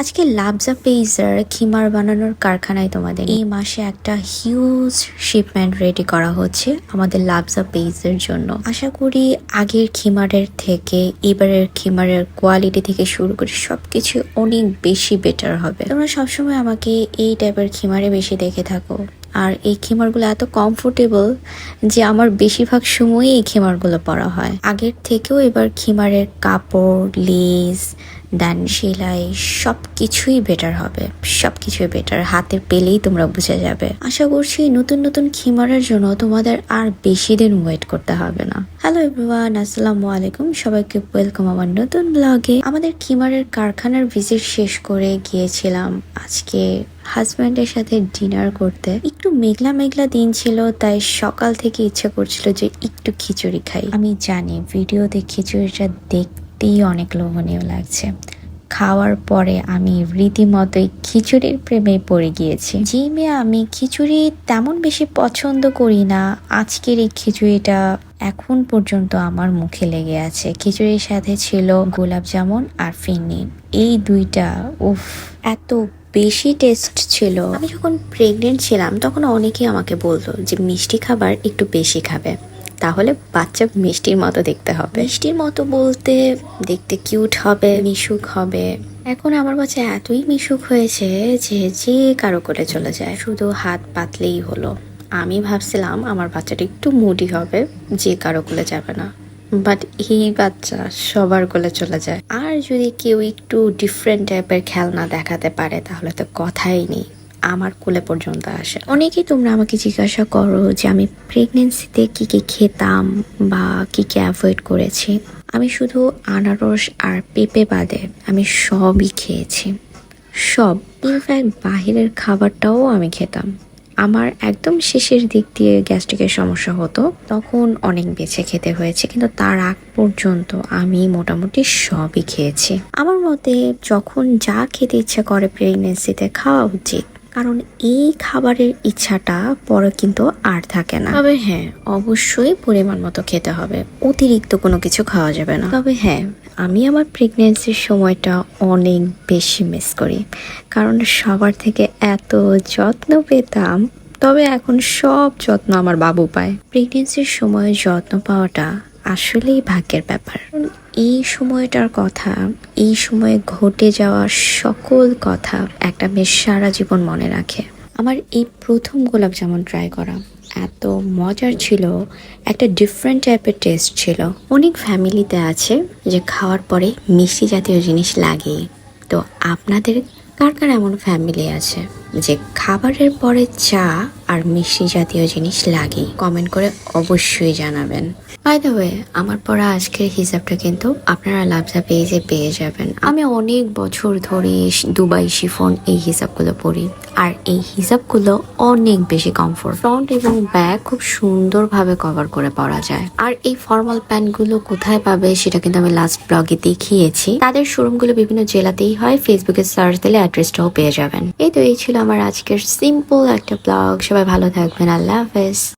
আজকে লাবজা পেইজার খিমার বানানোর কারখানায় তোমাদের এই মাসে একটা হিউজ শিপমেন্ট রেডি করা হচ্ছে আমাদের লাবজা পেইজের জন্য। আশা করি আগের খিমারের থেকে, এবারের খিমারের কোয়ালিটি থেকে শুরু করে সবকিছু অনেক বেশি বেটার হবে। তোমরা সবসময় আমাকে এই টাইপের খিমারে বেশি দেখে থাকো। আর এই খিমারগুলো এত কমফোর্টেবল যে আমার বেশিরভাগ সময়ই এই খিমারগুলো পরা হয়। আগের থেকেও এবার খিমারের কাপড় লেস দেন সেলাই সব কিছুই বেটার হবে। সব কিছুই বেটার হাতে পেলেই তোমরা বুঝে যাবে। আশা করছি নতুন নতুন খিমারের জন্য তোমাদের আর বেশি দিন ওয়েট করতে হবে না। হ্যালো এভরিওয়ান আসসালামু আলাইকুম। সবাইকে ওয়েলকাম আমার নতুন ব্লগে আমাদের খিমারের কারখানার ভিজিট শেষ করে গিয়েছিলাম আজকে হাজব্যান্ডের সাথে ডিনার করতে। একটু মেঘলা মেঘলা দিন ছিল, তাই সকাল থেকে ইচ্ছে করছিল যে একটু খিচুড়ি খাই। আমি জানি ভিডিওতে খিচুড়িটা দেখতেই অনেক লোভনীয় লাগছে। খাওয়ার পরে আমি রীতিমতোই খিচুড়ির প্রেমে পড়ে গিয়েছি। যে মেয়ে আমি খিচুড়ি তেমন বেশি পছন্দ করি না। আজকের এই খিচুড়িটা এখন পর্যন্ত আমার মুখে লেগে আছে। খিচুড়ির সাথে ছিল গোলাপ জামুন আর ফিন্নি। এই দুইটা, উফ, এত বেশি টেস্ট ছিল। আমি যখন প্রেগনেন্ট ছিলাম, তখন অনেকেই আমাকে বলতো যে, মিষ্টি খাবার একটু বেশি খাবে। তাহলে বাচ্চা মিষ্টির মতো দেখতে হবে। মিষ্টির মতো বলতে দেখতে কিউট হবে মিশুক হবে। এখন আমার বাচ্চা এতই মিশুক হয়েছে যে যে কারও করে চলে যায়। শুধু হাত পাতলেই হলো। আমি ভাবছিলাম আমার বাচ্চাটা একটু মুডি হবে যে কারও কোলে যাবে না। বাট এই বাচ্চা সবার কোলে চলে যায়। আর যদি কেউ একটু ডিফারেন্ট টাইপের খেলনা দেখাতে পারে তাহলে তো কথাই নেই। আমার কোলে পর্যন্ত আসে। অনেকেই তোমরা আমাকে জিজ্ঞাসা করো যে আমি প্রেগনেন্সিতে কি কি খেতাম বা কি কি অ্যাভয়েড করেছি। আমি শুধু আনারস আর পেঁপে বাদে আমি সবই খেয়েছি। সব। ইনফ্যাক্ট বাহিরের খাবারটাও আমি খেতাম। আমার একদম শেষের দিক দিয়ে গ্যাস্ট্রিকের সমস্যা হতো। তখন অনেক বেছে খেতে হয়েছে, কিন্তু তার আগ পর্যন্ত আমি মোটামুটি সবই খেয়েছি। আমার মতে যখন যা খেতে ইচ্ছা করে প্রেগনেন্সিতে খাওয়া উচিত কারণ এই খাবারের ইচ্ছাটা পরে কিন্তু আর থাকে না। তবে হ্যাঁ অবশ্যই পরিমাণ মতো খেতে হবে। অতিরিক্ত কোনো কিছু খাওয়া যাবে না। তবে হ্যাঁ আমি আমার প্রেগনেন্সির সময়টা অনেক বেশি মিস করি। কারণ সবার থেকে এত যত্ন পেতাম, তবে এখন সব যত্ন আমার বাবু পায়। প্রেগনেন্সির সময় যত্ন পাওয়াটা আসলেই ভাগ্যের ব্যাপার। এই সময়টার কথা, এই সময়ে ঘটে যাওয়া সকল কথা একটা মেয়ে সারা জীবন মনে রাখে। আমার এই প্রথম গোলাপ জামুন ট্রাই করা এত মজার ছিল, একটা ডিফারেন্ট টাইপের টেস্ট ছিল। অনেক ফ্যামিলিতে আছে যে খাওয়ার পরে মিষ্টি জাতীয় জিনিস লাগে তো আপনাদের কার কার এমন ফ্যামিলি আছে? যে খাবারের পরে চা আর মিষ্টি জাতীয় জিনিস লাগে কমেন্ট করে অবশ্যই জানাবেন। আমার পড়া আজকের হিসাবটা কিন্তু আপনারা লাভজা পেজে পেয়ে যাবেন। আমি অনেক বছর ধরে দুবাই শিফন এই হিসাবগুলো পড়ি। আর এই হিসাবগুলো অনেক বেশি কমফোর্ট ফ্রন্ট এবং ব্যাক খুব সুন্দরভাবে কভার করে পরা যায়। আর এই ফর্মাল প্যান্টগুলো কোথায় পাবে সেটা কিন্তু আমি লাস্ট ব্লগে দেখিয়েছি। তাদের শোরুমগুলো বিভিন্ন জেলাতেই হয় ফেসবুকে সার্চ দিলে অ্যাড্রেসটাও পেয়ে যাবেন। এই তো এই ছিল আমার আজকের সিম্পল একটা ব্লগ সবাই ভালো থাকবেন। আল্লাহ হাফেজ।